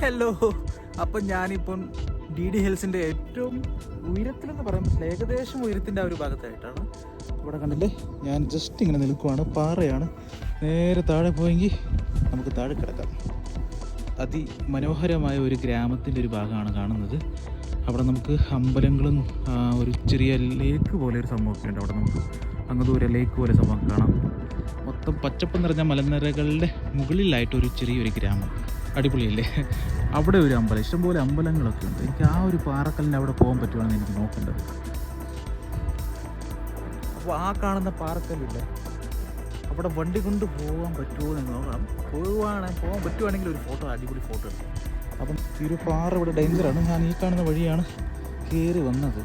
Hello അപ്പം ഞാനിപ്പം D D ഹിൽസിന്റെ ഏറ്റവും ഉയരത്തിലെന്ന് പറ്റില്ല ഏകദേശം ഉയരത്തിന്റെ ആ ഒരു ഭാഗത്തായിട്ടാണ്. ഇവിടെ കണ്ടില്ലേ? ഞാൻ ജസ്റ്റ് ഇങ്ങനെ നിൽക്കുവാണ്. പാറയാണ്. നേരെ താഴെ പോയെങ്കിൽ നമുക്ക് താഴെ കിടക്കാം. അതിമനോഹരമായ ഒരു ഗ്രാമത്തിന്റെ ഒരു ഭാഗമാണ് കാണുന്നത്. അവിടെ നമുക്ക് അമ്പലങ്ങളും ഒരു ചെറിയ ലേക്ക് പോലെ ഒരു സംഭവമൊക്കെ ഉണ്ട്. അവിടെ നമുക്ക് അങ്ങ് ദൂരെ ലേക്ക് പോലെ സംഭവം കാണാം. മൊത്തം പച്ചപ്പ് നിറഞ്ഞ മലനിരകളുടെ മുകളിലായിട്ട് ഒരു ചെറിയൊരു ഗ്രാമം. അടിപൊളിയല്ലേ? അവിടെ ഒരു അമ്പലം ഇഷ്ടംപോലെ അമ്പലങ്ങളൊക്കെ ഉണ്ട്. എനിക്ക് ആ ഒരു പാറക്കല്ലിന്റെ അവിടെ പോകാൻ പറ്റുവാണെന്ന് എനിക്ക് നോക്കേണ്ടത്. അപ്പോൾ ആ കാണുന്ന പാറക്കല്ലില്ലേ? അവിടെ വണ്ടി കൊണ്ട് പോകാൻ പറ്റുമോ എന്ന് നോക്കണം പോവുകയാണെങ്കിൽ പോകാൻ പറ്റുവാണെങ്കിൽ ഒരു ഫോട്ടോ അടിപൊളി ഫോട്ടോ എടുക്കും. അപ്പം ഈ ഒരു പാറ ഇവിടെ ഡേഞ്ചറാണ് ഞാൻ ഈ കാണുന്ന വഴിയാണ് കയറി വന്നത്.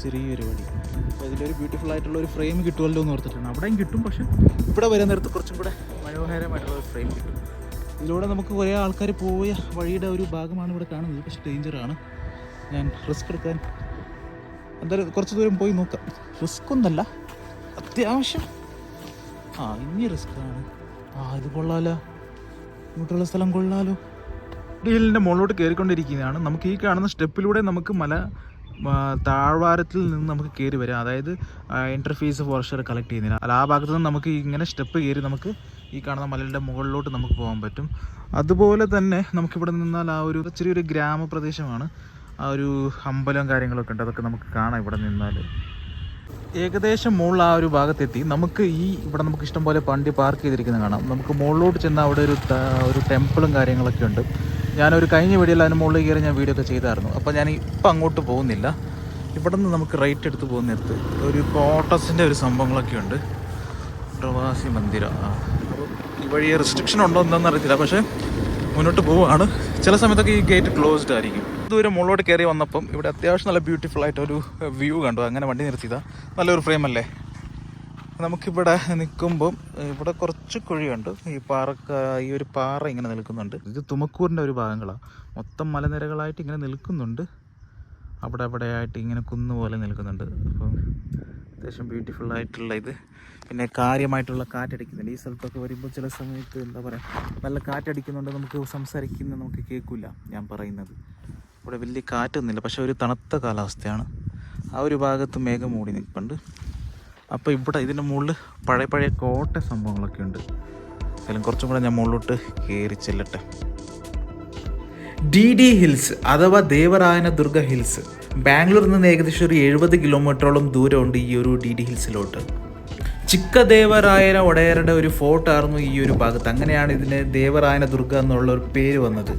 ചെറിയൊരു വഴി. അപ്പോൾ ഇതിലൊരു ബ്യൂട്ടിഫുൾ ആയിട്ടുള്ള ഒരു ഫ്രെയിം കിട്ടുമല്ലോ എന്ന് ഓർത്തിട്ടാണ്. അവിടെയും കിട്ടും പക്ഷേ ഇവിടെ വരെ നേരത്ത് കുറച്ചും കൂടെ മനോഹരമായിട്ടുള്ള ഒരു ഫ്രെയിം കിട്ടും. ഇതിലൂടെ നമുക്ക് കുറേ ആൾക്കാർ പോയ വഴിയുടെ ഒരു ഭാഗമാണ് ഇവിടെ കാണുന്നത്. പക്ഷെ ഡേഞ്ചറാണ് ഞാൻ റിസ്ക് എടുക്കാൻ എന്തായാലും കുറച്ച് ദൂരം പോയി നോക്കാം. റിസ്ക് ഒന്നല്ല അത്യാവശ്യം. ആ ഇനി റിസ്ക് ആണ്. ആ ഇത് കൊള്ളാലോ. ഇങ്ങോട്ടുള്ള സ്ഥലം കൊള്ളാലോ. ഹില്ലിന്റെ മുകളിലോട്ട് കയറിക്കൊണ്ടിരിക്കുന്നതാണ്. നമുക്ക് ഈ കാണുന്ന സ്റ്റെപ്പിലൂടെ നമുക്ക് മല താഴ്വാരത്തിൽ നിന്ന് നമുക്ക് കയറി വരാം. അതായത് ഇന്റർഫേസ് ഫോറസ്റ്റർ കളക്ട് ചെയ്യുന്നില്ല അല്ല ആ ഭാഗത്ത് നിന്ന് നമുക്ക് ഇങ്ങനെ സ്റ്റെപ്പ് കയറി നമുക്ക് ഈ കാണുന്ന മലയുടെ മുകളിലോട്ട് നമുക്ക് പോകാൻ പറ്റും. അതുപോലെ തന്നെ നമുക്കിവിടെ നിന്നാൽ ആ ഒരു ചെറിയൊരു ഗ്രാമപ്രദേശമാണ്. ആ ഒരു അമ്പലം കാര്യങ്ങളൊക്കെ ഉണ്ട്. അതൊക്കെ നമുക്ക് കാണാം ഇവിടെ നിന്നാൽ. ഏകദേശം മുകളിൽ ആ ഒരു ഭാഗത്തെത്തി. നമുക്ക് ഈ ഇവിടെ നമുക്ക് ഇഷ്ടം പോലെ പാർക്ക് ചെയ്തിരിക്കുന്നത് കാണാം. നമുക്ക് മുകളിലോട്ട് ചെന്നാൽ അവിടെ ഒരു ഒരു ടെമ്പിളും കാര്യങ്ങളൊക്കെ ഉണ്ട്. ഞാനൊരു കഴിഞ്ഞ വീഡിയോയിൽ അതിന് മുകളിൽ കയറി ഞാൻ വീഡിയോ ഒക്കെ ചെയ്തായിരുന്നു. അപ്പോൾ ഞാൻ ഇപ്പം അങ്ങോട്ട് പോകുന്നില്ല. ഇവിടെ നിന്ന് നമുക്ക് റൈറ്റ് എടുത്ത് പോകുന്നിടത്ത് ഒരു കോട്ടസിന്റെ ഒരു സംഭവങ്ങളൊക്കെ ഉണ്ട്. പ്രവാസി മന്ദിരം. ഈ വഴി റെസ്ട്രിക്ഷൻ ഉണ്ടോ എന്താണെന്ന് അറിയത്തില്ല. പക്ഷേ മുന്നോട്ട് പോവുകയാണ്. ചില സമയത്തൊക്കെ ഈ ഗേറ്റ് ക്ലോസ്ഡ് ആയിരിക്കും. ദൂരെ മുകളിലോട്ട് കയറി വന്നപ്പം ഇവിടെ അത്യാവശ്യം നല്ല ബ്യൂട്ടിഫുൾ ആയിട്ട് ഒരു വ്യൂ കണ്ടു. അങ്ങനെ വണ്ടി നിർത്തിയതാ. നല്ലൊരു ഫ്രെയിം അല്ലേ? നമുക്കിവിടെ നിൽക്കുമ്പം ഇവിടെ കുറച്ച് കുഴിയുണ്ട്. ഈ പാറ ഈ ഒരു പാറ ഇങ്ങനെ നിൽക്കുന്നുണ്ട്. ഇത് തുമക്കൂറിന്റെ ഒരു ഭാഗങ്ങളാണ് മൊത്തം മലനിരകളായിട്ട് ഇങ്ങനെ നിൽക്കുന്നുണ്ട്. അവിടെ അവിടെ ആയിട്ട് ഇങ്ങനെ കുന്നുപോലെ നിൽക്കുന്നുണ്ട്. അപ്പം അത്യാവശ്യം ബ്യൂട്ടിഫുൾ ആയിട്ടുള്ള ഇത്. പിന്നെ കാര്യമായിട്ടുള്ള കാറ്റടിക്കുന്നുണ്ട്. ഈ സ്ഥലത്തൊക്കെ വരുമ്പോൾ ചില സമയത്ത് എന്താ പറയുക നല്ല കാറ്റടിക്കുന്നുണ്ട് നമുക്ക് സംസാരിക്കുന്നത് നമുക്ക് കേൾക്കില്ല ഞാൻ പറയുന്നത്. ഇവിടെ വലിയ കാറ്റൊന്നുമില്ല പക്ഷേ ഒരു തണുത്ത കാലാവസ്ഥയാണ്. ആ ഒരു ഭാഗത്ത് മേഘം മൂടി നിൽപ്പുണ്ട്. അപ്പോൾ ഇവിടെ ഇതിന്റെ മുകളിൽ പഴയ പഴയ കോട്ട സംഭവങ്ങളൊക്കെ ഉണ്ട്. എന്തായാലും കുറച്ചും കൂടെ ഞാൻ മുകളിലോട്ട് കയറി ചെല്ലട്ടെ. ഡി ഡി ഹിൽസ് അഥവാ ദേവരായന ദുർഗ ഹിൽസ്. ബാംഗ്ലൂരിൽ നിന്ന് ഏകദേശം ഒരു എഴുപത് കിലോമീറ്ററോളം ദൂരമുണ്ട് ഈ ഒരു ഡി ഡി ഹിൽസിലോട്ട്. ചിക്കദേവരായന ഒടയരുടെ ഒരു ഫോർട്ടായിരുന്നു ഈ ഒരു ഭാഗത്ത്. അങ്ങനെയാണ് ഇതിന് ദേവരായന ദുർഗ എന്നുള്ള ഒരു പേര് വന്നത്.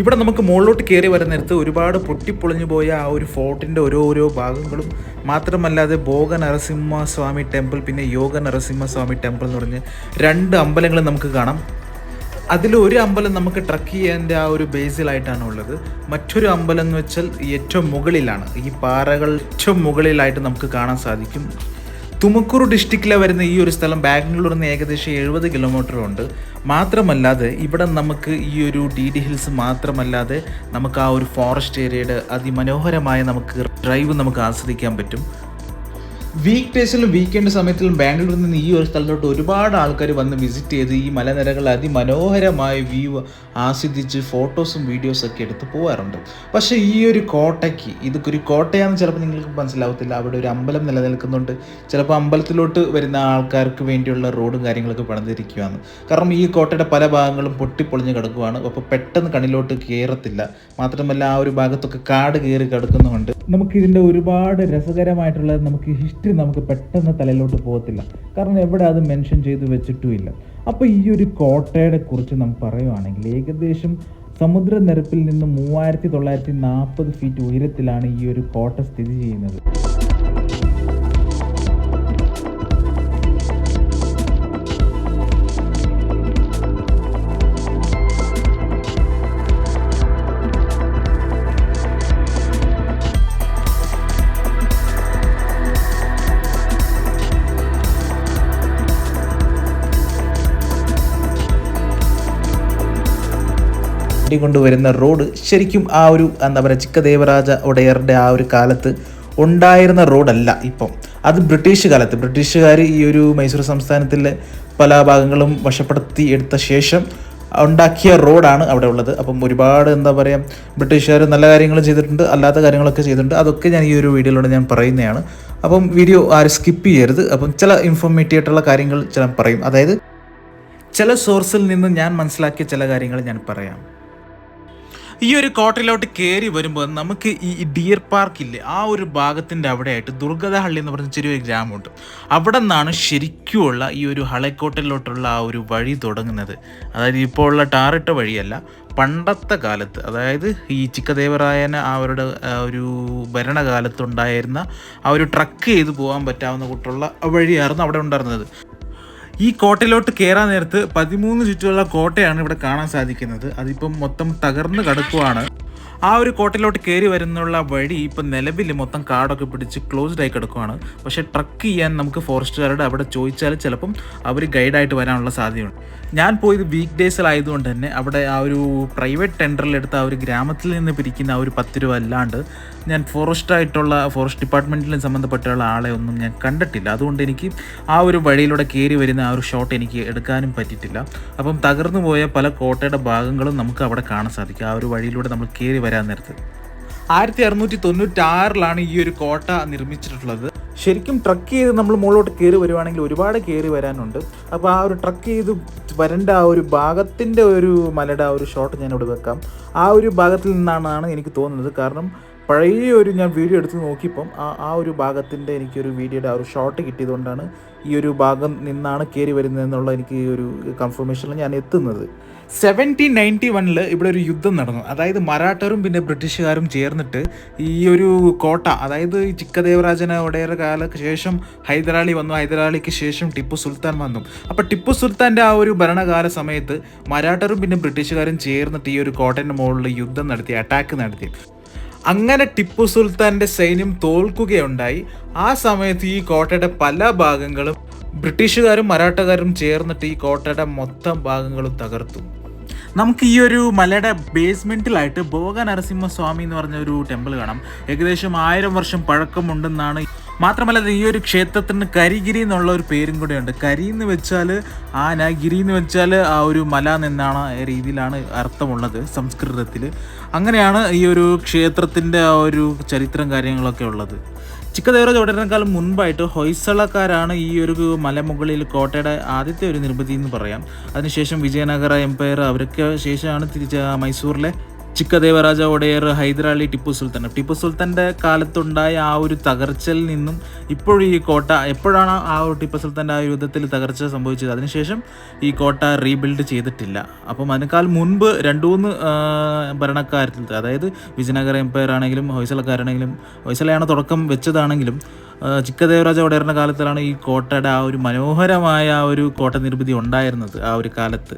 ഇവിടെ നമുക്ക് മുകളിലോട്ട് കയറി വരുന്നിടത്ത് ഒരുപാട് പൊട്ടിപ്പൊളിഞ്ഞു പോയ ആ ഒരു ഫോർട്ടിന്റെ ഓരോ ഓരോ ഭാഗങ്ങളും മാത്രമല്ലാതെ ഭോഗ നരസിംഹസ്വാമി ടെമ്പിൾ പിന്നെ യോഗ നരസിംഹസ്വാമി ടെമ്പിൾ എന്ന് പറഞ്ഞ് രണ്ട് അമ്പലങ്ങൾ നമുക്ക് കാണാം. അതിൽ ഒരു അമ്പലം നമുക്ക് ട്രക്ക് ചെയ്യാന്റെ ആ ഒരു ബേസിലായിട്ടാണ് ഉള്ളത്. മറ്റൊരു അമ്പലം എന്ന് വെച്ചാൽ ഏറ്റവും മുകളിലാണ്. ഈ പാറകൾ ഏറ്റവും മുകളിലായിട്ട് നമുക്ക് കാണാൻ സാധിക്കും. തുമക്കൂർ ഡിസ്ട്രിക്റ്റിലെ വരുന്ന ഈ ഒരു സ്ഥലം ബാംഗ്ലൂരിൽ നിന്ന് ഏകദേശം എഴുപത് കിലോമീറ്റർ ഉണ്ട്. മാത്രമല്ലാതെ ഇവിടെ നമുക്ക് ഈ ഒരു ഡി ഡി ഹിൽസ് മാത്രമല്ലാതെ നമുക്ക് ആ ഒരു ഫോറസ്റ്റ് ഏരിയയുടെ അതിമനോഹരമായ നമുക്ക് ഡ്രൈവ് നമുക്ക് ആസ്വദിക്കാൻ പറ്റും. വീക്ക് ഡേയ്സിലും വീക്കെൻഡ് സമയത്തിലും ബാംഗ്ലൂരിൽ നിന്ന് ഈ ഒരു സ്ഥലത്തോട്ട് ഒരുപാട് ആൾക്കാർ വന്ന് വിസിറ്റ് ചെയ്ത് ഈ മലനിരകൾ അതിമനോഹരമായ വ്യൂ ആസ്വദിച്ച് ഫോട്ടോസും വീഡിയോസും ഒക്കെ എടുത്ത് പോകാറുണ്ട് പക്ഷേ ഈ ഒരു കോട്ടയ്ക്ക് ഇതൊക്കെ ഒരു കോട്ടയാണെന്ന് ചിലപ്പോൾ നിങ്ങൾക്ക് മനസ്സിലാവത്തില്ല. അവിടെ ഒരു അമ്പലം നിലനിൽക്കുന്നുണ്ട്. ചിലപ്പോൾ അമ്പലത്തിലോട്ട് വരുന്ന ആൾക്കാർക്ക് വേണ്ടിയുള്ള റോഡും കാര്യങ്ങളൊക്കെ പണിതിരിക്കുകയാണ് കാരണം ഈ കോട്ടയുടെ പല ഭാഗങ്ങളും പൊട്ടിപ്പൊളിഞ്ഞ് കിടക്കുവാണ്. അപ്പോൾ പെട്ടെന്ന് കണ്ണിലോട്ട് കയറത്തില്ല മാത്രമല്ല ആ ഒരു ഭാഗത്തൊക്കെ കാട് കയറി കിടക്കുന്നുമുണ്ട്. നമുക്ക് ഇതിന്റെ ഒരുപാട് രസകരമായിട്ടുള്ള നമുക്ക് നമുക്ക് പെട്ടെന്ന് തലയിലോട്ട് പോകത്തില്ല. കാരണം എവിടെ അത് മെൻഷൻ ചെയ്ത് വെച്ചിട്ടുമില്ല. അപ്പോൾ ഈ ഒരു കോട്ടയുടെ കുറിച്ച് നമുക്ക് പറയുവാണെങ്കിൽ ഏകദേശം സമുദ്രനിരപ്പിൽ നിന്ന് മൂവായിരത്തി തൊള്ളായിരത്തി നാൽപ്പത് ഫീറ്റ് ഉയരത്തിലാണ് ഈ ഒരു കോട്ട സ്ഥിതി ചെയ്യുന്നത്. കൊണ്ടുവരുന്ന റോഡ് ശരിക്കും ആ ഒരു എന്താ പറയുക ചിക്കദേവരാജ ഒടയറുടെ ആ ഒരു കാലത്ത് ഉണ്ടായിരുന്ന റോഡല്ല ഇപ്പം. അത് ബ്രിട്ടീഷ് കാലത്ത്. ബ്രിട്ടീഷുകാർ ഈ ഒരു മൈസൂർ സംസ്ഥാനത്തിലെ പല ഭാഗങ്ങളും വശപ്പെടുത്തി എടുത്ത ശേഷം ഉണ്ടാക്കിയ റോഡാണ് അവിടെ ഉള്ളത്. അപ്പം ഒരുപാട് എന്താ പറയുക ബ്രിട്ടീഷുകാർ നല്ല കാര്യങ്ങൾ ചെയ്തിട്ടുണ്ട് അല്ലാത്ത കാര്യങ്ങളൊക്കെ ചെയ്തിട്ടുണ്ട്. അതൊക്കെ ഞാൻ ഈ ഒരു വീഡിയോയിലൂടെ ഞാൻ പറയുന്നതാണ്. അപ്പം വീഡിയോ ആരും സ്കിപ്പ് ചെയ്യരുത്. അപ്പം ചില ഇൻഫോർമേറ്റീവ് കാര്യങ്ങൾ ചില പറയും. അതായത് ചില സോഴ്സിൽ നിന്ന് ഞാൻ മനസ്സിലാക്കിയ ചില കാര്യങ്ങൾ ഞാൻ പറയാം. ഈ ഒരു കോട്ടയിലോട്ട് കയറി വരുമ്പോൾ നമുക്ക് ഈ ഡിയർ പാർക്ക് ഇല്ലേ ആ ഒരു ഭാഗത്തിന്റെ അവിടെയായിട്ട് ദുർഗതഹള്ളി എന്ന് പറഞ്ഞ ചെറിയൊരു ഗ്രാമമുണ്ട്. അവിടെ നിന്നാണ് ശരിക്കുമുള്ള ഈ ഒരു ഹളക്കോട്ടയിലോട്ടുള്ള ആ ഒരു വഴി തുടങ്ങുന്നത്. അതായത് ഇപ്പോൾ ഉള്ള ടാറിട്ട വഴിയല്ല പണ്ടത്തെ കാലത്ത് അതായത് ഈ ചിക്കദേവരായന അവരുടെ ഒരു ഭരണകാലത്തുണ്ടായിരുന്ന ആ ഒരു ട്രക്ക് ചെയ്ത് പോകാൻ പറ്റാവുന്ന കൂട്ടുള്ള വഴിയായിരുന്നു അവിടെ ഉണ്ടായിരുന്നത്. ഈ കോട്ടയിലോട്ട് കയറാൻ നേരത്ത് പതിമൂന്ന് ചുറ്റുമുള്ള കോട്ടയാണ് ഇവിടെ കാണാൻ സാധിക്കുന്നത്. അതിപ്പം മൊത്തം തകർന്ന് കിടക്കുവാണ്. ആ ഒരു കോട്ടയിലോട്ട് കയറി വരുന്നുള്ള വഴി ഇപ്പം നിലവിൽ മൊത്തം കാടൊക്കെ പിടിച്ച് ക്ലോസ്ഡ് ആയി കിടക്കുകയാണ് പക്ഷേ ട്രക്ക് ചെയ്യാൻ നമുക്ക് ഫോറസ്റ്റുകാരുടെ അവിടെ ചോദിച്ചാൽ ചിലപ്പം അവർ ഗൈഡായിട്ട് വരാനുള്ള സാധ്യതയുണ്ട്. ഞാൻ പോയത് വീക്ക് ഡേയ്സിലായതുകൊണ്ട് തന്നെ അവിടെ ആ ഒരു പ്രൈവറ്റ് ടെൻഡറിലെടുത്ത ആ ഒരു ഗ്രാമത്തിൽ നിന്ന് പിരിക്കുന്ന ആ ഒരു പത്ത് രൂപ അല്ലാണ്ട് ഞാൻ ഫോറസ്റ്റ് ആയിട്ടുള്ള ഫോറസ്റ്റ് ഡിപ്പാർട്ട്മെന്റിലും സംബന്ധപ്പെട്ടുള്ള ആളെ ഒന്നും ഞാൻ കണ്ടിട്ടില്ല. അതുകൊണ്ട് എനിക്ക് ആ ഒരു വഴിയിലൂടെ കയറി വരുന്ന ആ ഒരു ഷോട്ട് എനിക്ക് എടുക്കാനും പറ്റിയിട്ടില്ല. അപ്പം തകർന്നു പോയ പല കോട്ടയുടെ ഭാഗങ്ങളും നമുക്ക് അവിടെ കാണാൻ സാധിക്കും. ആ ഒരു വഴിയിലൂടെ നമ്മൾ കയറി വരാൻ നേരത്ത് ആയിരത്തി അറുന്നൂറ്റി തൊണ്ണൂറ്റി ആറിലാണ് ഈ ഒരു കോട്ട നിർമ്മിച്ചിട്ടുള്ളത്. ശരിക്കും ട്രക്ക് ചെയ്ത് നമ്മൾ മുകളിലോട്ട് കയറി വരുവാണെങ്കിൽ ഒരുപാട് കയറി വരാനുണ്ട്. അപ്പോൾ ആ ഒരു ട്രക്ക് ചെയ്ത് വരേണ്ട ആ ഒരു ഭാഗത്തിന്റെ ഒരു മലയുടെ ആ ഒരു ഷോട്ട് ഞാൻ ഇവിടെ വെക്കാം. ആ ഒരു ഭാഗത്തിൽ നിന്നാണ് എനിക്ക് തോന്നുന്നത്. കാരണം പഴയ ഒരു ഞാൻ വീഡിയോ എടുത്ത് നോക്കിയപ്പം ആ ആ ഒരു ഭാഗത്തിന്റെ എനിക്കൊരു വീഡിയോയുടെ ആ ഒരു ഷോട്ട് കിട്ടിയതുകൊണ്ടാണ് ഈ ഒരു ഭാഗം നിന്നാണ് കയറി വരുന്നതെന്നുള്ള എനിക്ക് ഒരു കൺഫർമേഷനിൽ ഞാൻ എത്തുന്നത്. സെവന്റീൻ നയന്റി വണ്ണിൽ ഇവിടെ ഒരു യുദ്ധം നടന്നു. അതായത് മറാഠരും പിന്നെ ബ്രിട്ടീഷുകാരും ചേർന്നിട്ട് ഈ ഒരു കോട്ട അതായത് ചിക്കദേവരാജന ഒടേറെ കാലക്ക് ശേഷം ഹൈദരാളി വന്നു. ഹൈദരാളിക്ക് ശേഷം ടിപ്പു സുൽത്താൻ വന്നു. അപ്പോൾ ടിപ്പു സുൽത്താന്റെ ആ ഒരു ഭരണകാല സമയത്ത് മറാഠരും പിന്നെ ബ്രിട്ടീഷുകാരും ചേർന്നിട്ട് ഈ ഒരു കോട്ടന്റെ മുകളിൽ യുദ്ധം നടത്തി അറ്റാക്ക് നടത്തി. അങ്ങനെ ടിപ്പു സുൽത്താന്റെ സൈന്യം തോൽക്കുകയുണ്ടായി. ആ സമയത്ത് ഈ കോട്ടയുടെ പല ഭാഗങ്ങളും ബ്രിട്ടീഷുകാരും മറാഠക്കാരും ചേർന്നിട്ട് ഈ കോട്ടയുടെ മൊത്തം ഭാഗങ്ങളും തകർത്തു. നമുക്ക് ഈ ഒരു മലയുടെ ബേസ്മെന്റിലായിട്ട് ഭോഗ നരസിംഹസ്വാമി എന്ന് പറഞ്ഞ ഒരു ടെമ്പിൾ കാണാം. ഏകദേശം ആയിരം വർഷം പഴക്കമുണ്ടെന്നാണ്. മാത്രമല്ല ഈ ഒരു ക്ഷേത്രത്തിന് കരിഗിരി എന്നുള്ള ഒരു പേരും കൂടെ ഉണ്ട് കരി എന്ന് വെച്ചാൽ ആന ഗിരി എന്ന് വെച്ചാൽ ആ ഒരു മല എന്നാണ് രീതിയിലാണ് അർത്ഥമുള്ളത് സംസ്കൃതത്തിൽ അങ്ങനെയാണ് ഈ ഒരു ക്ഷേത്രത്തിന്റെ ആ ഒരു ചരിത്രം കാര്യങ്ങളൊക്കെ ഉള്ളത്. ചിക്കദേവര ചോടനേക്കാളും മുൻപായിട്ട് ഹൊയ്സളക്കാരാണ് ഈ ഒരു മലമുകളിൽ കോട്ടയുടെ ആദ്യത്തെ ഒരു നിർമ്മിതി എന്ന് പറയാം. അതിനുശേഷം വിജയനഗര എംപയർ അവരൊക്കെ ശേഷമാണ് തിരിച്ച് മൈസൂരിലെ ചിക്കദേവരാജ ഒടയർ ഹൈദരാലി ടിപ്പു സുൽത്താൻ. ടിപ്പു സുൽത്താന്റെ കാലത്തുണ്ടായ ആ ഒരു തകർച്ചയിൽ നിന്നും ഇപ്പോഴും ഈ കോട്ട എപ്പോഴാണ് ആ ഒരു ടിപ്പു സുൽത്താന്റെ ആ യുദ്ധത്തിൽ തകർച്ച സംഭവിച്ചത്? അതിനുശേഷം ഈ കോട്ട റീബിൽഡ് ചെയ്തിട്ടില്ല. അപ്പം അതിനേക്കാൾ മുൻപ് രണ്ട് മൂന്ന് ഭരണക്കാരത്തിൽ അതായത് വിജയനഗര എംപയർ ആണെങ്കിലും ഹൊയ്സലക്കാരാണെങ്കിലും ഹൊയ്സലയാണ് തുടക്കം വെച്ചതാണെങ്കിലും ചിക്കദേവരാജ ഒടയറിന്റെ കാലത്തിലാണ് ഈ കോട്ടയുടെ ആ ഒരു മനോഹരമായ ആ ഒരു കോട്ട നിർമ്മിതി ഉണ്ടായിരുന്നത് ആ ഒരു കാലത്ത്.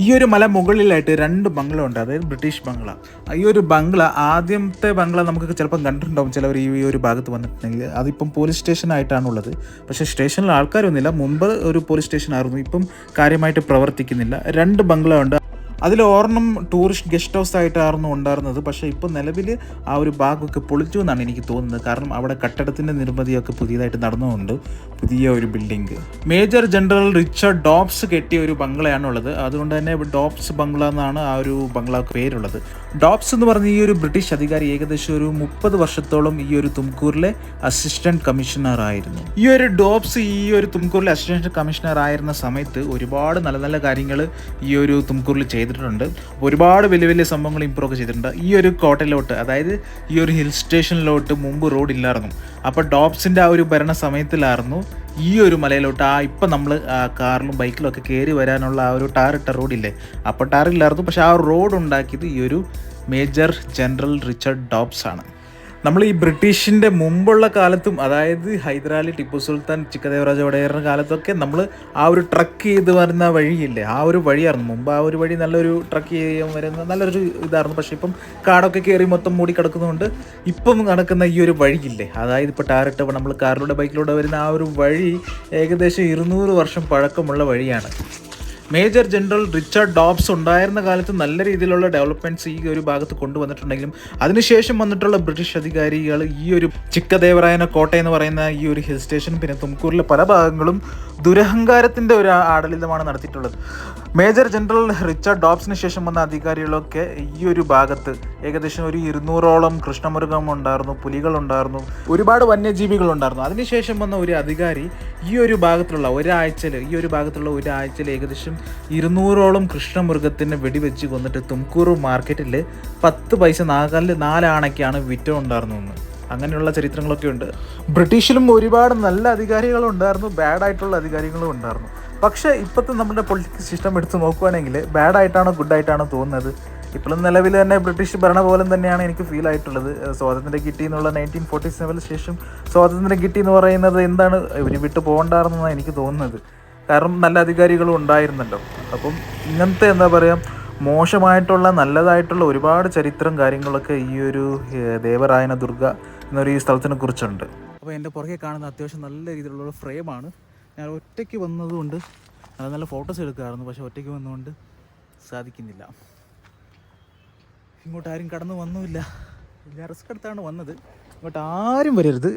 ഈ ഒരു മല മുകളിലായിട്ട് രണ്ട് ബംഗ്ല ഉണ്ട്. അതായത് ബ്രിട്ടീഷ് ബംഗ്ല. ഈ ഒരു ബംഗ്ല ആദ്യത്തെ ബംഗ്ല നമുക്ക് ചിലപ്പം കണ്ടിട്ടുണ്ടാവും. ചിലവർ ഈ ഒരു ഭാഗത്ത് വന്നിട്ടുണ്ടെങ്കിൽ അതിപ്പം പോലീസ് സ്റ്റേഷൻ ആയിട്ടാണുള്ളത്. പക്ഷേ സ്റ്റേഷനിൽ ആൾക്കാരൊന്നുമില്ല. മുമ്പ് ഒരു പോലീസ് സ്റ്റേഷൻ ആയിരുന്നു. ഇപ്പം കാര്യമായിട്ട് പ്രവർത്തിക്കുന്നില്ല. രണ്ട് ബംഗ്ല ഉണ്ട്. അതിൽ ഒരെണ്ണം ടൂറിസ്റ്റ് ഗസ്റ്റ് ഹൗസ് ആയിട്ടായിരുന്നു ഉണ്ടായിരുന്നത്. പക്ഷേ ഇപ്പോൾ നിലവിൽ ആ ഒരു ഭാഗമൊക്കെ പൊളിച്ചു എന്നാണ് എനിക്ക് തോന്നുന്നത്. കാരണം അവിടെ കട്ടടത്തിന്റെ നിർമ്മിതിയൊക്കെ പുതിയതായിട്ട് നടന്നുകൊണ്ട് പുതിയ ഒരു building major general Richard Dobbs കെട്ടിയ ഒരു ബംഗ്ലയാണ് ഉള്ളത് അതുകൊണ്ട് തന്നെ ഡോബ്സ് ബംഗ്ല എന്നാണ് ആ ഒരു ബംഗ്ലാക്ക് പേരുള്ളത്. ഡോബ്സ് എന്ന് പറഞ്ഞ ഈ ഒരു ബ്രിട്ടീഷ് അധികാരി ഏകദേശം ഒരു മുപ്പത് വർഷത്തോളം ഈ ഒരു തുംകൂറിലെ അസിസ്റ്റന്റ് കമ്മീഷണർ ആയിരുന്നു. ഈ ഒരു ഡോബ്സ് ഈ ഒരു തുംകൂറിലെ അസിസ്റ്റന്റ് കമ്മീഷണർ ആയിരുന്ന സമയത്ത് ഒരുപാട് നല്ല നല്ല കാര്യങ്ങൾ ഈ ഒരു തുംകൂറിൽ ചെയ്തിട്ടുണ്ട്. ഒരുപാട് വലിയ വലിയ സംഭവങ്ങൾ ഇമ്പ്രൂവ് ഒക്കെ ചെയ്തിട്ടുണ്ട്. ഈ ഒരു കോട്ടയിലോട്ട് അതായത് ഈ ഒരു ഹിൽ സ്റ്റേഷനിലോട്ട് മുമ്പ് റോഡ് ഇല്ലായിരുന്നു. അപ്പോൾ ഡോപ്സിന്റെ ആ ഒരു ഭരണ സമയത്തിലായിരുന്നു ഈ ഒരു മലയിലോട്ട് ആ ഇപ്പം നമ്മൾ കാറിലും ബൈക്കിലും ഒക്കെ കയറി വരാനുള്ള ആ ഒരു ടാറിട്ട റോഡില്ലേ അപ്പോൾ ടാറില്ലായിരുന്നു പക്ഷേ ആ റോഡ് ഉണ്ടാക്കിയത് ഈ ഒരു മേജർ ജനറൽ റിച്ചർഡ് ഡോബ്സ് ആണ്. നമ്മൾ ഈ ബ്രിട്ടീഷിന്റെ മുമ്പുള്ള കാലത്തും അതായത് ഹൈദരാലി ടിപ്പു സുൽത്താൻ ചിക്കദേവരാജ വടയറിന്റെ കാലത്തൊക്കെ നമ്മൾ ആ ഒരു ട്രക്ക് ചെയ്ത് വരുന്ന വഴിയില്ലേ ആ ഒരു വഴിയായിരുന്നു. മുമ്പ് ആ ഒരു വഴി നല്ലൊരു ട്രക്ക് ചെയ്യാൻ വരുന്ന നല്ലൊരു ഇതായിരുന്നു. പക്ഷേ ഇപ്പം കാടൊക്കെ കയറി മൊത്തം മൂടി കിടക്കുന്നതുകൊണ്ട് ഇപ്പം നടക്കുന്ന ഈ ഒരു വഴിയില്ലേ അതായത് ഇപ്പോൾ ടാറിട്ട് നമ്മൾ കാറിലൂടെ ബൈക്കിലൂടെ വരുന്ന ആ ഒരു വഴി ഏകദേശം ഇരുന്നൂറ് വർഷം പഴക്കമുള്ള വഴിയാണ്. മേജർ ജനറൽ റിച്ചാർഡ് ഡോബ്സ് ഉണ്ടായിരുന്ന കാലത്ത് നല്ല രീതിയിലുള്ള ഡെവലപ്മെന്റ്സ് ഈ ഒരു ഭാഗത്ത് കൊണ്ടുവന്നിട്ടുണ്ടെങ്കിലും അതിനുശേഷം വന്നിട്ടുള്ള ബ്രിട്ടീഷ് അധികാരികൾ ഈ ഒരു ചിക്കദേവരായന കോട്ട എന്ന് പറയുന്ന ഈ ഒരു ഹിൽ സ്റ്റേഷൻ പിന്നെ തുംകൂറിലെ പല ഭാഗങ്ങളും ദുരഹങ്കാരത്തിന്റെ ഒരു ആടലിതമാണ് നടത്തിയിട്ടുള്ളത്. മേജർ ജനറൽ റിച്ചാർഡ് ഡോബ്സിന് ശേഷം വന്ന അധികാരികളൊക്കെ ഈ ഒരു ഭാഗത്ത് ഏകദേശം ഒരു ഇരുന്നൂറോളം കൃഷ്ണമൃഗം ഉണ്ടായിരുന്നു പുലികൾ ഉണ്ടായിരുന്നു ഒരുപാട് വന്യജീവികൾ ഉണ്ടായിരുന്നു അതിനുശേഷം വന്ന ഒരു അധികാരി ഈ ഒരു ഭാഗത്തുള്ള ഒരാഴ്ചയിൽ ഈ ഒരു ഭാഗത്തുള്ള ഒരാഴ്ചയിൽ ഏകദേശം ഇരുന്നൂറോളം കൃഷ്ണമൃഗത്തിനെ വെടിവെച്ച് കൊന്നിട്ട് തുംകൂർ മാർക്കറ്റിൽ പത്ത് പൈസ നാല് നാലാണയ്ക്കാണ് വിറ്റോ ഉണ്ടായിരുന്നതെന്ന് അങ്ങനെയുള്ള ചരിത്രങ്ങളൊക്കെ ഉണ്ട്. ബ്രിട്ടീഷിലും ഒരുപാട് നല്ല അധികാരികളും ഉണ്ടായിരുന്നു ബാഡ് ആയിട്ടുള്ള അധികാരികളും ഉണ്ടായിരുന്നു. പക്ഷേ ഇപ്പോഴത്തെ നമ്മുടെ പൊളിറ്റിക്സ് സിസ്റ്റം എടുത്ത് നോക്കുവാണെങ്കിൽ ബാഡ് ആയിട്ടാണോ ഗുഡ് ആയിട്ടാണോ തോന്നുന്നത്? ഇപ്പോഴും നിലവിൽ തന്നെ ബ്രിട്ടീഷ് ഭരണ പോലും തന്നെയാണ് എനിക്ക് ഫീൽ ആയിട്ടുള്ളത്. സ്വാതന്ത്ര്യം കിട്ടി എന്നുള്ള നയന്റീൻ ഫോർട്ടി സെവനിന് ശേഷം സ്വാതന്ത്ര്യം കിട്ടി എന്ന് പറയുന്നത് എന്താണ് ഇവർ വിട്ടു പോകണ്ടായിരുന്നെന്നാണ് എനിക്ക് തോന്നുന്നത്. കാരണം നല്ല അധികാരികളും ഉണ്ടായിരുന്നല്ലോ. അപ്പം ഇങ്ങനത്തെ എന്താ പറയുക മോശമായിട്ടുള്ള നല്ലതായിട്ടുള്ള ഒരുപാട് ചരിത്രം കാര്യങ്ങളൊക്കെ ഈ ഒരു ദേവരായന ദുർഗ എന്നൊരു ഈ സ്ഥലത്തിനെ കുറിച്ചുണ്ട്. അപ്പോൾ എന്റെ പുറകെ കാണുന്ന അത്യാവശ്യം നല്ല രീതിയിലുള്ള ഫ്രെയിമാണ് ഞാൻ ഒറ്റയ്ക്ക് വന്നതുകൊണ്ട് നല്ല നല്ല ഫോട്ടോസ് എടുക്കാമായിരുന്നു. പക്ഷേ ഒറ്റയ്ക്ക് വന്നുകൊണ്ട് സാധിക്കുന്നില്ല. ഇങ്ങോട്ട് ആരും കടന്നു വന്നുമില്ല. ഞാൻ റിസ്ക് എടുത്താണ് വന്നത്. ഇങ്ങോട്ട് ആരും വരരുത്.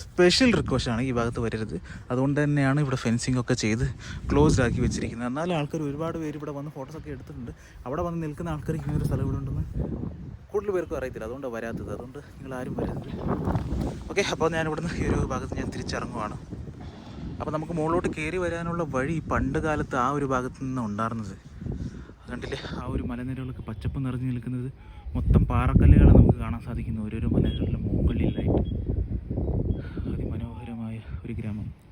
സ്പെഷ്യൽ റിക്വസ്റ്റാണ് ഈ ഭാഗത്ത് വരരുത്. അതുകൊണ്ട് തന്നെയാണ് ഇവിടെ ഫെൻസിങ് ഒക്കെ ചെയ്ത് ക്ലോസ്ഡ് ആക്കി വെച്ചിരിക്കുന്നത്. എന്നാലും ആൾക്കാർ ഒരുപാട് പേര് ഇവിടെ വന്ന് ഫോട്ടോസൊക്കെ എടുത്തിട്ടുണ്ട്. അവിടെ വന്ന് നിൽക്കുന്ന ആൾക്കാർ ഇങ്ങനെ ഒരു സ്ഥലം ഇവിടെ ഉണ്ടെന്ന് കൂടുതൽ പേർക്കും അറിയത്തില്ല. അതുകൊണ്ട് വരാത്തത്. അതുകൊണ്ട് നിങ്ങൾ ആരും വരരുത്. ഓക്കെ അപ്പോൾ ഞാൻ ഇവിടുന്ന് ഈ ഒരു ഭാഗത്ത് ഞാൻ തിരിച്ചിറങ്ങുവാണ്. അപ്പോൾ നമുക്ക് മുകളിലോട്ട് കയറി വരാനുള്ള വഴി പണ്ട് കാലത്ത് ആ ഒരു ഭാഗത്തു നിന്ന് ഉണ്ടായിരുന്നത്. കണ്ടില്ലേ? ആ ഒരു മലനിരകളൊക്കെ പച്ചപ്പ് നിറഞ്ഞു നിൽക്കുന്നത് മൊത്തം പാറക്കല്ലുകൾ നമുക്ക് കാണാൻ സാധിക്കുന്നു ഓരോരോ മലനിരകളുടെ മുകളിലായിട്ട്. അതിമനോഹരമായ ഒരു ഗ്രാമം.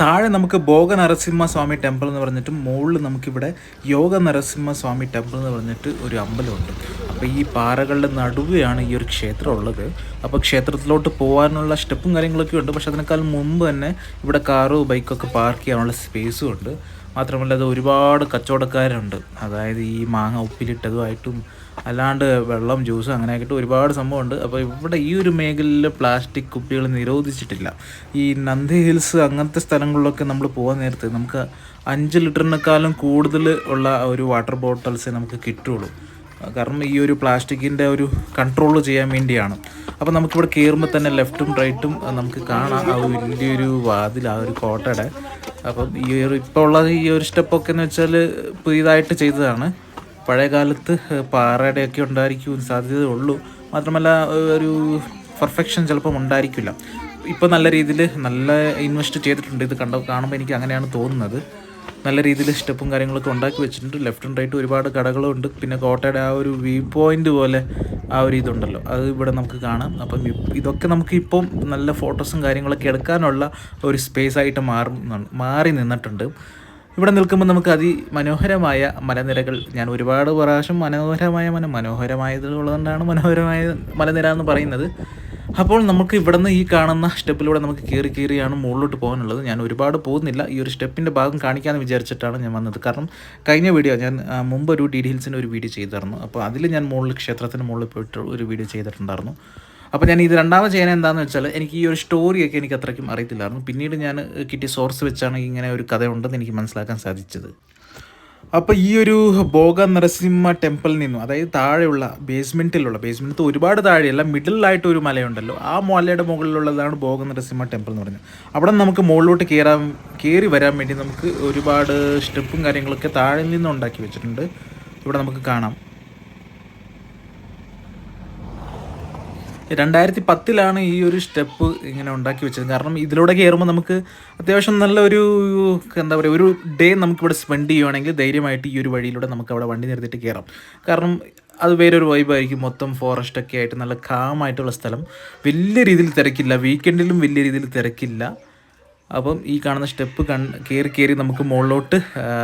താഴെ നമുക്ക് ഭോഗ നരസിംഹസ്വാമി ടെമ്പിൾ എന്ന് പറഞ്ഞിട്ട് മുകളിൽ നമുക്കിവിടെ യോഗ നരസിംഹസ്വാമി ടെമ്പിൾ എന്ന് പറഞ്ഞിട്ട് ഒരു അമ്പലമുണ്ട്. അപ്പോൾ ഈ പാറകളുടെ നടുവെയാണ് ഈ ഒരു ക്ഷേത്രം ഉള്ളത് അപ്പോൾ ക്ഷേത്രത്തിലോട്ട് പോകാനുള്ള സ്റ്റെപ്പും കാര്യങ്ങളൊക്കെ ഉണ്ട്. പക്ഷെ അതിനേക്കാൾ മുമ്പ് തന്നെ ഇവിടെ കാറോ ബൈക്കൊക്കെ പാർക്ക് ചെയ്യാനുള്ള സ്പേസും ഉണ്ട്. മാത്രമല്ല അത് ഒരുപാട് കച്ചവടക്കാരുണ്ട്. അതായത് ഈ മാങ്ങ ഉപ്പിലിട്ടതുമായിട്ടും അല്ലാണ്ട് വെള്ളം ജ്യൂസ് അങ്ങനെ ആയിട്ട് ഒരുപാട് സംഭവമുണ്ട്. അപ്പോൾ ഇവിടെ ഈ ഒരു മേഖലയിൽ പ്ലാസ്റ്റിക് കുപ്പികൾ നിരോധിച്ചിട്ടില്ല. ഈ നന്ദി ഹിൽസ് അങ്ങനത്തെ സ്ഥലങ്ങളിലൊക്കെ നമ്മൾ പോകാൻ നേരത്ത് നമുക്ക് അഞ്ച് ലിറ്ററിനേക്കാളും കൂടുതൽ ഉള്ള ഒരു വാട്ടർ ബോട്ടിൽസേ നമുക്ക് കിട്ടുള്ളൂ കാരണം ഈ ഒരു പ്ലാസ്റ്റിക്കിന്റെ ഒരു കൺട്രോൾ ചെയ്യാൻ വേണ്ടിയാണ്. അപ്പോൾ നമുക്കിവിടെ കയറുമ്പോൾ തന്നെ ലെഫ്റ്റും റൈറ്റും നമുക്ക് കാണാം. ആ വലിയൊരു വാതിൽ ആ ഒരു കോട്ടയുടെ. അപ്പം ഈ ഒരു ഇപ്പോൾ ഉള്ള ഈ ഒരു സ്റ്റെപ്പൊക്കെ എന്ന് വെച്ചാൽ പുതിയതായിട്ട് ചെയ്തതാണ്. പഴയ കാലത്ത് പാറയുടെയൊക്കെ ഉണ്ടായിരിക്കും സാധ്യതയുള്ളൂ മാത്രമല്ല ഒരു പെർഫെക്ഷൻ ചിലപ്പം ഉണ്ടായിരിക്കില്ല. ഇപ്പോൾ നല്ല രീതിയിൽ നല്ല ഇൻവെസ്റ്റ് ചെയ്തിട്ടുണ്ട്. ഇത് കണ്ട കാണുമ്പോൾ എനിക്ക് അങ്ങനെയാണ് തോന്നുന്നത്. നല്ല രീതിയിൽ സ്റ്റെപ്പും കാര്യങ്ങളൊക്കെ ഉണ്ടാക്കി വെച്ചിട്ടുണ്ട്. ആൻഡ് റൈറ്റ് ഒരുപാട് കടകളുണ്ട്. പിന്നെ കോട്ടയുടെ ആ ഒരു വ്യൂ പോയിന്റ് പോലെ ആ ഒരു ഇതുണ്ടല്ലോ. അത് ഇവിടെ നമുക്ക് കാണാം. അപ്പം ഇതൊക്കെ നമുക്ക് ഇപ്പം നല്ല ഫോട്ടോസും കാര്യങ്ങളൊക്കെ എടുക്കാനുള്ള ഒരു സ്പേസ് ആയിട്ട് മാറുന്നുണ്ട് മാറി നിന്നിട്ടുണ്ട്. ഇവിടെ നിൽക്കുമ്പോൾ നമുക്ക് അതിമനോഹരമായ മലനിരകൾ ഞാൻ ഒരുപാട് പ്രാവശ്യം മനോഹരമായ മന മനോഹരമായതുള്ളതുകൊണ്ടാണ് മനോഹരമായ മലനിര എന്ന് പറയുന്നത്. അപ്പോൾ നമുക്ക് ഇവിടെ നിന്ന് ഈ കാണുന്ന സ്റ്റെപ്പിലൂടെ നമുക്ക് കയറി കയറിയാണ് മുകളിലോട്ട് പോകാനുള്ളത്. ഞാൻ ഒരുപാട് പോകുന്നില്ല. ഈ ഒരു സ്റ്റെപ്പിന്റെ ഭാഗം കാണിക്കാമെന്ന് വിചാരിച്ചിട്ടാണ് ഞാൻ വന്നത്. കാരണം കഴിഞ്ഞ വീഡിയോ ഞാൻ മുമ്പ് ഒരു ഡി ഹിൽസിന്റെ ഒരു വീഡിയോ ചെയ്തിരുന്നു. അപ്പോൾ അതിൽ ഞാൻ മുകളിൽ ക്ഷേത്രത്തിന് മുകളിൽ പോയിട്ട് ഒരു വീഡിയോ ചെയ്തിട്ടുണ്ടായിരുന്നു. അപ്പോൾ ഞാൻ ഇത് രണ്ടാമത് ചെയ്യാൻ എന്താണെന്ന് വെച്ചാൽ എനിക്ക് ഈ ഒരു സ്റ്റോറിയൊക്കെ എനിക്ക് അത്രയ്ക്കും അറിയത്തില്ലായിരുന്നു. പിന്നീട് ഞാൻ കിട്ടിയ സോഴ്സ് വെച്ചാണ് ഇങ്ങനെ ഒരു കഥ ഉണ്ടെന്ന് എനിക്ക് മനസ്സിലാക്കാൻ സാധിച്ചത്. അപ്പോൾ ഈ ഒരു ഭോഗ നരസിംഹ ടെമ്പിളിൽ നിന്നും അതായത് താഴെയുള്ള ബേസ്മെന്റിലുള്ള ബേസ്മെന്റ് ഒരുപാട് താഴെയല്ല മിഡിലായിട്ട് ഒരു മലയുണ്ടല്ലോ. ആ മലയുടെ മുകളിലുള്ളതാണ് ഭോഗ നരസിംഹ ടെമ്പിൾ എന്ന് പറഞ്ഞത് അവിടെ നമുക്ക് മുകളിലോട്ട് കയറാൻ കയറി വരാൻ വേണ്ടി നമുക്ക് ഒരുപാട് സ്റ്റെപ്പും കാര്യങ്ങളൊക്കെ താഴെ നിന്നും ഉണ്ടാക്കി വെച്ചിട്ടുണ്ട്. ഇവിടെ നമുക്ക് കാണാം. രണ്ടായിരത്തി പത്തിലാണ് ഈ ഒരു സ്റ്റെപ്പ് ഇങ്ങനെ ഉണ്ടാക്കി വെച്ചത്. കാരണം ഇതിലൂടെ കയറുമ്പോൾ നമുക്ക് അത്യാവശ്യം നല്ലൊരു എന്താ പറയുക ഒരു ഡേ നമുക്കിവിടെ സ്പെൻഡ് ചെയ്യുവാണെങ്കിൽ ധൈര്യമായിട്ട് ഈ ഒരു വഴിയിലൂടെ നമുക്ക് അവിടെ വണ്ടി നിർത്തിയിട്ട് കയറാം. കാരണം അത് വേറൊരു വൈബായിരിക്കും മൊത്തം ഫോറസ്റ്റ് ഒക്കെ ആയിട്ട് നല്ല കാമായിട്ടുള്ള സ്ഥലം. വലിയ രീതിയിൽ തിരക്കില്ല. വീക്കെൻഡിലും വലിയ രീതിയിൽ തിരക്കില്ല. അപ്പം ഈ കാണുന്ന സ്റ്റെപ്പ് കൺ കയറി കയറി നമുക്ക് മുകളിലോട്ട്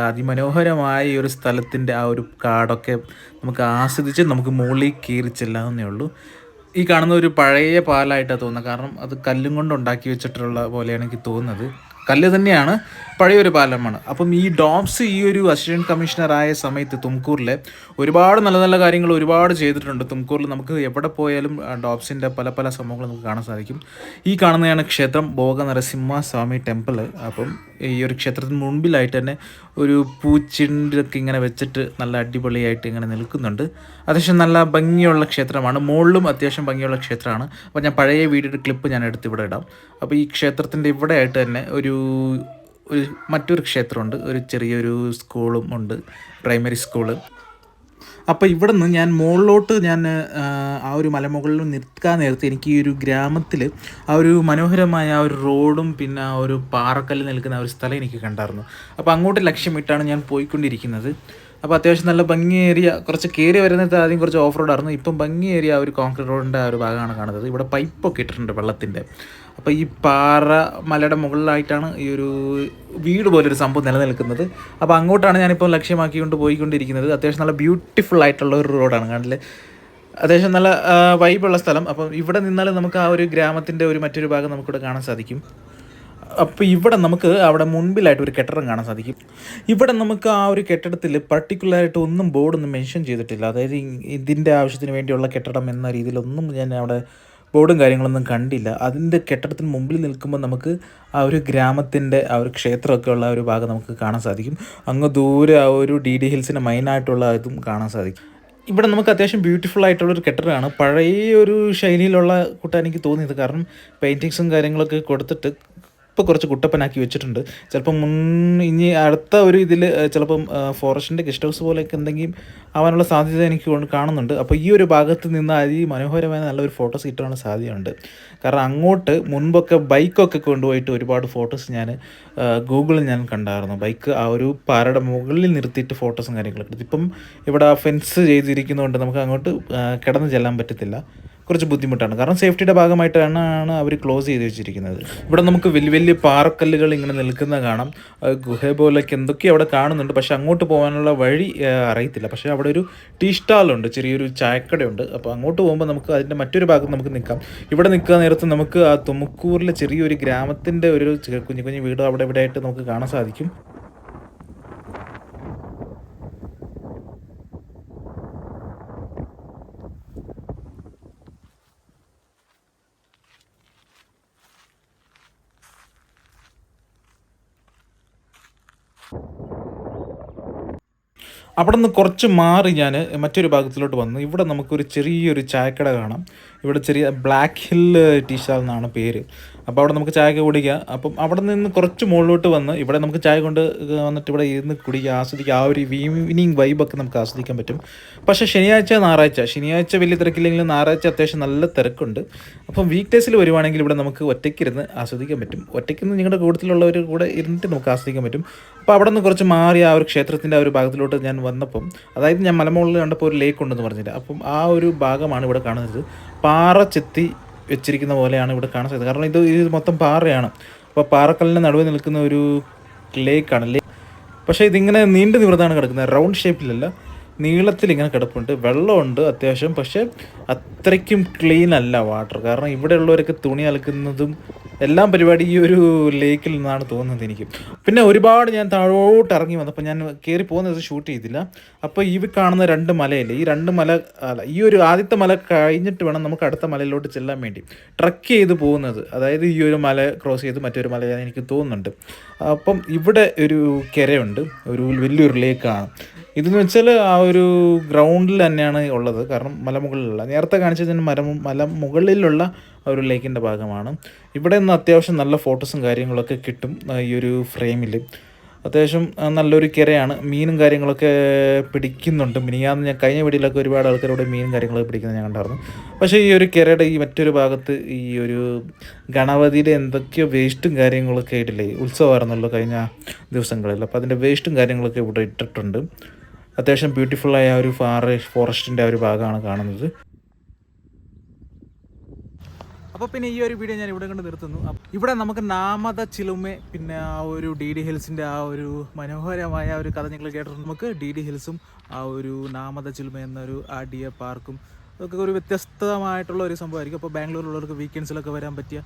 അതിമനോഹരമായ ഈ ഒരു സ്ഥലത്തിന്റെ ആ ഒരു കാടൊക്കെ നമുക്ക് ആസ്വദിച്ച് നമുക്ക് മുകളിൽ കയറി ചെല്ലാവുന്നേ ഉള്ളൂ. ഈ കാണുന്ന ഒരു പഴയ പാലായിട്ടാണ് തോന്നുന്നത്. കാരണം അത് കല്ലും കൊണ്ട് ഉണ്ടാക്കി വെച്ചിട്ടുള്ള പോലെയാണ് എനിക്ക് തോന്നുന്നത്. കല്ല് തന്നെയാണ് പഴയൊരു പാലമാണ്. അപ്പം ഈ ഡോംസ് ഈ ഒരു അസിസ്റ്റന്റ് കമ്മീഷണറായ സമയത്ത് തുംകൂറിലെ ഒരുപാട് നല്ല നല്ല കാര്യങ്ങൾ ഒരുപാട് ചെയ്തിട്ടുണ്ട്. തുംകൂറിൽ നമുക്ക് എവിടെ പോയാലും ഡോംസിന്റെ പല പല സംഭവങ്ങൾ നമുക്ക് കാണാൻ സാധിക്കും. ഈ കാണുന്നതാണ് ക്ഷേത്രം ഭോഗ നരസിംഹ സ്വാമി ടെമ്പിൾ അപ്പം ഈ ഒരു ക്ഷേത്രത്തിന് മുൻപിലായിട്ട് തന്നെ ഒരു പൂച്ചിണ്ടൊക്കെ ഇങ്ങനെ വെച്ചിട്ട് നല്ല അടിപൊളിയായിട്ട് ഇങ്ങനെ നിൽക്കുന്നുണ്ട്. അത്യാവശ്യം നല്ല ഭംഗിയുള്ള ക്ഷേത്രമാണ്. മുകളിലും അത്യാവശ്യം ഭംഗിയുള്ള ക്ഷേത്രമാണ്. അപ്പോൾ ഞാൻ പഴയ വീഡിയോയുടെ ക്ലിപ്പ് ഞാൻ എടുത്ത് ഇവിടെ ഇടാം. അപ്പോൾ ഈ ക്ഷേത്രത്തിന്റെ ഇവിടെ ആയിട്ട് തന്നെ ഒരു ഒരു മറ്റൊരു ക്ഷേത്രമുണ്ട്. ഒരു ചെറിയൊരു സ്കൂളും ഉണ്ട്. Primary school. അപ്പോൾ ഇവിടെ നിന്ന് ഞാൻ മുകളിലോട്ട് ഞാൻ ആ, ഒരു മലമുകളിൽ നിൽക്കാൻ നേരത്തെ എനിക്ക് ഈ ഒരു ഗ്രാമത്തിൽ ആ ഒരു മനോഹരമായ ആ ഒരു റോഡും പിന്നെ ആ ഒരു പാറക്കല്ല് നിൽക്കുന്ന ഒരു സ്ഥലം എനിക്ക് കണ്ടായിരുന്നു. അപ്പോൾ അങ്ങോട്ട് ലക്ഷ്യമിട്ടാണ് ഞാൻ പോയിക്കൊണ്ടിരിക്കുന്നത്. അപ്പോൾ അത്യാവശ്യം നല്ല ഭംഗിയേറിയ കുറച്ച് കയറി വരുന്നത് ആദ്യം കുറച്ച് ഓഫ് റോഡായിരുന്നു. ഇപ്പം ഭംഗിയേറിയ ആ ഒരു കോൺക്രീറ്റ് റോഡിന്റെ ആ ഒരു ഭാഗമാണ് കാണുന്നത്. ഇവിടെ പൈപ്പൊക്കെ ഇട്ടിട്ടുണ്ട് വെള്ളത്തിന്റെ അപ്പോൾ ഈ പാറ മലയുടെ മുകളിലായിട്ടാണ് ഈ ഒരു വീട് പോലൊരു സംഭവം നിലനിൽക്കുന്നത്. അപ്പോൾ അങ്ങോട്ടാണ് ഞാനിപ്പോൾ ലക്ഷ്യമാക്കിക്കൊണ്ട് പോയിക്കൊണ്ടിരിക്കുന്നത്. അത്യാവശ്യം നല്ല ബ്യൂട്ടിഫുൾ ആയിട്ടുള്ള ഒരു റോഡാണ് കണ്ടില്ലേ? അത്യാവശ്യം നല്ല വൈബുള്ള സ്ഥലം. അപ്പം ഇവിടെ നിന്നാൽ നമുക്ക് ആ ഒരു ഗ്രാമത്തിന്റെ ഒരു മറ്റൊരു ഭാഗം നമുക്കിവിടെ കാണാൻ സാധിക്കും. അപ്പോൾ ഇവിടെ നമുക്ക് അവിടെ മുൻപിലായിട്ട് ഒരു കെട്ടിടം കാണാൻ സാധിക്കും. ഇവിടെ നമുക്ക് ആ ഒരു കെട്ടിടത്തിൽ പർട്ടിക്കുലറായിട്ട് ഒന്നും ബോർഡൊന്നും മെൻഷൻ ചെയ്തിട്ടില്ല. അതായത് ഇതിന്റെ ആവശ്യത്തിന് വേണ്ടിയുള്ള കെട്ടിടം എന്ന രീതിയിലൊന്നും ഞാൻ അവിടെ ബോർഡും കാര്യങ്ങളൊന്നും കണ്ടില്ല. അതിന്റെ കെട്ടിടത്തിന് മുമ്പിൽ നിൽക്കുമ്പോൾ നമുക്ക് ആ ഒരു ഗ്രാമത്തിന്റെ ആ ഒരു ക്ഷേത്രമൊക്കെ ഉള്ള ഒരു ഭാഗം നമുക്ക് കാണാൻ സാധിക്കും. അങ്ങ് ദൂരെ ആ ഒരു ഡി ഡി ഹിൽസിന്റെ മെയിനായിട്ടുള്ള ഇതും കാണാൻ സാധിക്കും. ഇവിടെ നമുക്ക് അത്യാവശ്യം ബ്യൂട്ടിഫുൾ ആയിട്ടുള്ള ഒരു കെട്ടിടമാണ്. പഴയ ഒരു ശൈലിയിലുള്ള കൂട്ടാൻ എനിക്ക് തോന്നിയത്. കാരണം പെയിന്റിങ്സും കാര്യങ്ങളൊക്കെ കൊടുത്തിട്ട് ഇപ്പോൾ കുറച്ച് കുട്ടപ്പനാക്കി വെച്ചിട്ടുണ്ട്. ചിലപ്പം മുൻ ഇനി അടുത്ത ഒരു ഇതിൽ ചിലപ്പം ഫോറസ്റ്റിന്റെ ഗസ്റ്റ് ഹൗസ് പോലെയൊക്കെ എന്തെങ്കിലും ആവാനുള്ള സാധ്യത എനിക്ക് കാണുന്നുണ്ട്. അപ്പോൾ ഈ ഒരു ഭാഗത്ത് നിന്ന് അതി മനോഹരമായ നല്ലൊരു ഫോട്ടോസ് കിട്ടാനുള്ള സാധ്യതയുണ്ട്. കാരണം അങ്ങോട്ട് മുൻപൊക്കെ ബൈക്കൊക്കെ കൊണ്ടുപോയിട്ട് ഒരുപാട് ഫോട്ടോസ് ഞാൻ ഗൂഗിളിൽ ഞാൻ കണ്ടായിരുന്നു. ബൈക്ക് ആ ഒരു പാറയുടെ മുകളിൽ നിർത്തിയിട്ട് ഫോട്ടോസും കാര്യങ്ങളൊക്കെ ഇപ്പം ഇവിടെ ഫെൻസ് ചെയ്തിരിക്കുന്നതുകൊണ്ട് നമുക്ക് അങ്ങോട്ട് കിടന്ന് ചെല്ലാൻ പറ്റത്തില്ല. കുറച്ച് ബുദ്ധിമുട്ടാണ്. കാരണം സേഫ്റ്റിയുടെ ഭാഗമായിട്ടാണ് അവർ ക്ലോസ് ചെയ്ത് വെച്ചിരിക്കുന്നത്. ഇവിടെ നമുക്ക് വലിയ വലിയ പാറക്കല്ലുകൾ ഇങ്ങനെ നിൽക്കുന്ന കാണാം. ഗുഹ പോലൊക്കെ എന്തൊക്കെയോ അവിടെ കാണുന്നുണ്ട്. പക്ഷെ അങ്ങോട്ട് പോകാനുള്ള വഴി അറിയത്തില്ല. പക്ഷേ അവിടെ ഒരു ടീ സ്റ്റാളുണ്ട്. ചെറിയൊരു ചായക്കടയുണ്ട്. അപ്പോൾ അങ്ങോട്ട് പോകുമ്പോൾ നമുക്ക് അതിന്റെ മറ്റൊരു ഭാഗത്ത് നമുക്ക് നിൽക്കാം. ഇവിടെ നിൽക്കുന്ന നേരത്ത് നമുക്ക് ആ തുമുക്കൂറിലെ ചെറിയൊരു ഗ്രാമത്തിന്റെ ഒരു കുഞ്ഞു കുഞ്ഞു വീട് അവിടെ ഇവിടെ ആയിട്ട് നമുക്ക് കാണാൻ സാധിക്കും. അവിടെ നിന്ന് കുറച്ച് മാറി ഞാൻ മറ്റൊരു ഭാഗത്തിലോട്ട് വന്നു. ഇവിടെ നമുക്കൊരു ചെറിയൊരു ചായക്കട കാണാം. ഇവിടെ ചെറിയ ബ്ലാക്ക് ഹിൽ ടീ സ്റ്റാൾ എന്നാണ് പേര്. അപ്പോൾ അവിടെ നമുക്ക് ചായ കുടിക്കാം. അപ്പം അവിടെ നിന്ന് കുറച്ച് മുകളിലോട്ട് വന്ന് ഇവിടെ നമുക്ക് ചായ കൊണ്ട് വന്നിട്ട് ഇവിടെ ഇരുന്ന് കുടിക്കുക ആസ്വദിക്കുക ആ ഒരു ഈവനിങ് വൈബൊക്കെ നമുക്ക് ആസ്വദിക്കാൻ പറ്റും. പക്ഷേ ശനിയാഴ്ച ഞായറാഴ്ച. ശനിയാഴ്ച വലിയ തിരക്കില്ലെങ്കിലും ഞായറാഴ്ച അത്യാവശ്യം നല്ല തിരക്കുണ്ട്. അപ്പം വീക്ക് ഡേയ്സിൽ വരുവാണെങ്കിൽ ഇവിടെ നമുക്ക് ഒറ്റയ്ക്കിരുന്ന് ആസ്വദിക്കാൻ പറ്റും. ഒറ്റയ്ക്കിരുന്ന് നിങ്ങളുടെ കൂട്ടത്തിലുള്ളവർ കൂടെ ഇരുന്നിട്ട് നമുക്ക് ആസ്വദിക്കാൻ പറ്റും. അപ്പോൾ അവിടെ നിന്ന് കുറച്ച് മാറി ആ ഒരു ക്ഷേത്രത്തിന്റെ ആ ഒരു ഭാഗത്തിലോട്ട് ഞാൻ വന്നപ്പം അതായത് ഞാൻ മലമുകളിൽ കണ്ടപ്പോൾ ഒരു ലേക്ക് ഉണ്ടെന്ന് പറഞ്ഞില്ല? അപ്പം ആ ഒരു ഭാഗമാണ് ഇവിടെ കാണുന്നത്. പാറ ചെത്തി വെച്ചിരിക്കുന്ന പോലെയാണ് ഇവിടെ കാണാൻ സാധിക്കുന്നത്. കാരണം ഇത് ഇത് മൊത്തം പാറയാണ്. അപ്പോൾ പാറക്കല്ലിന്റെ നടുവ് നിൽക്കുന്ന ഒരു ലേക്കാണ് ലേ പക്ഷേ ഇതിങ്ങനെ നീണ്ടു നിവൃത്താണ് കിടക്കുന്നത്. റൗണ്ട് ഷേപ്പിലല്ല നീളത്തിൽ ഇങ്ങനെ കിടപ്പുണ്ട്. വെള്ളമുണ്ട് അത്യാവശ്യം. പക്ഷേ അത്രയ്ക്കും ക്ലീൻ അല്ല വാട്ടർ കാരണം ഇവിടെ ഉള്ളവരൊക്കെ തുണി അലക്കുന്നതും എല്ലാം പരിപാടി ഈ ഒരു ലേക്കിൽ നിന്നാണ് തോന്നുന്നത് എനിക്ക്. പിന്നെ ഒരുപാട് ഞാൻ താഴോട്ട് ഇറങ്ങി വന്നപ്പോൾ ഞാൻ കയറി പോകുന്നത് ഷൂട്ട് ചെയ്തില്ല. അപ്പോൾ ഈ കാണുന്ന രണ്ട് മലയില്ലേ ഈ രണ്ട് മല അല്ല ഈ ഒരു ആദ്യത്തെ മല കഴിഞ്ഞിട്ട് വേണം നമുക്ക് അടുത്ത മലയിലോട്ട് ചെല്ലാൻ വേണ്ടി. ട്രക്ക് ചെയ്ത് പോകുന്നത്. അതായത് ഈ ഒരു മല ക്രോസ് ചെയ്ത് മറ്റൊരു മല എനിക്ക് തോന്നുന്നുണ്ട്. അപ്പം ഇവിടെ ഒരു കരയുണ്ട്. ഒരു വലിയൊരു ലേക്കാണ് ഇതെന്ന് വെച്ചാൽ ആ ഒരു ഗ്രൗണ്ടിൽ തന്നെയാണ് ഉള്ളത്. കാരണം മലമുകളിലുള്ള നേരത്തെ കാണിച്ചതിന് മരം മല മുകളിലുള്ള ഒരു ലേക്കിന്റെ ഭാഗമാണ്. ഇവിടെ നിന്ന് അത്യാവശ്യം നല്ല ഫോട്ടോസും കാര്യങ്ങളൊക്കെ കിട്ടും ഈ ഒരു ഫ്രെയിമിൽ അത്യാവശ്യം നല്ലൊരു കിരയാണ്. മീനും കാര്യങ്ങളൊക്കെ പിടിക്കുന്നുണ്ട്. മിനിയാന്ന് ഞാൻ കഴിഞ്ഞ വീടിലൊക്കെ ഒരുപാട് ആൾക്കാരോട് മീനും കാര്യങ്ങളൊക്കെ പിടിക്കുന്നത് ഞാൻ കണ്ടായിരുന്നു. പക്ഷേ ഈ ഒരു കിരയുടെ ഈ മറ്റൊരു ഭാഗത്ത് ഈ ഒരു ഗണപതിയുടെ എന്തൊക്കെയോ വേസ്റ്റും കാര്യങ്ങളൊക്കെ ആയിട്ടില്ലേ ഉത്സവമായിരുന്നല്ലോ കഴിഞ്ഞ ദിവസങ്ങളിൽ. അപ്പോൾ അതിന്റെ വേസ്റ്റും കാര്യങ്ങളൊക്കെ ഇവിടെ ഇട്ടിട്ടുണ്ട്. അത്യാവശ്യം ബ്യൂട്ടിഫുള്ളായ ഒരു ഫാറസ്റ്റ് ഫോറസ്റ്റിന്റെ ഒരു ഭാഗമാണ് കാണുന്നത്. അപ്പോൾ പിന്നെ ഈ ഒരു വീഡിയോ ഞാൻ ഇവിടെ കണ്ട് നിർത്തുന്നു. ഇവിടെ നമുക്ക് നാമത ചിലുമെ പിന്നെ ആ ഒരു ഡി ഡി ഹിൽസിന്റെ ആ ഒരു മനോഹരമായ ഒരു കഥ നിങ്ങൾ കേട്ടിട്ടുണ്ട്. നമുക്ക് ഡി ഡി ഹിൽസും ആ ഒരു നാമത ചിലുമ എന്നൊരു ആ ഡിയ പാർക്കും അതൊക്കെ ഒരു വ്യത്യസ്തമായിട്ടുള്ള ഒരു സംഭവമായിരിക്കും. അപ്പോൾ ബാംഗ്ലൂരിലുള്ളവർക്ക് വീക്കെൻഡ്സിലൊക്കെ വരാൻ പറ്റിയ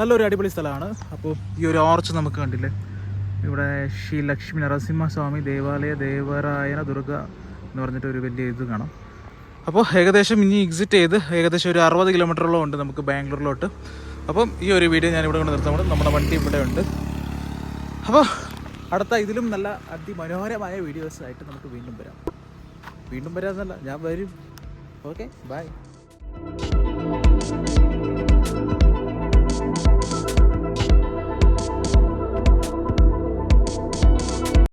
നല്ലൊരു അടിപൊളി സ്ഥലമാണ്. അപ്പോൾ ഈ ഒരു ഓർച്ച് നമുക്ക് കണ്ടില്ലേ? ഇവിടെ ശ്രീ ലക്ഷ്മി നരസിംഹസ്വാമി ദേവാലയ ദേവരായന ദുർഗ എന്ന് പറഞ്ഞിട്ട് ഒരു വലിയ ഇത് കാണാം. അപ്പോൾ ഏകദേശം ഇനി എക്സിറ്റ് ചെയ്ത് ഏകദേശം ഒരു അറുപത് കിലോമീറ്ററോളം ഉണ്ട് നമുക്ക് ബാംഗ്ലൂരിലോട്ട്. അപ്പം ഈ ഒരു വീഡിയോ ഞാൻ ഇവിടെ കൊണ്ട് നിർത്താൻ നമ്മുടെ വണ്ടി ഇവിടെ ഉണ്ട്. അപ്പോൾ അടുത്ത ഇതിലും നല്ല അതിമനോഹരമായ വീഡിയോസ് ആയിട്ട് നമുക്ക് വീണ്ടും വരാം. വീണ്ടും വരാമെന്നല്ല ഞാൻ വരും. Okay bye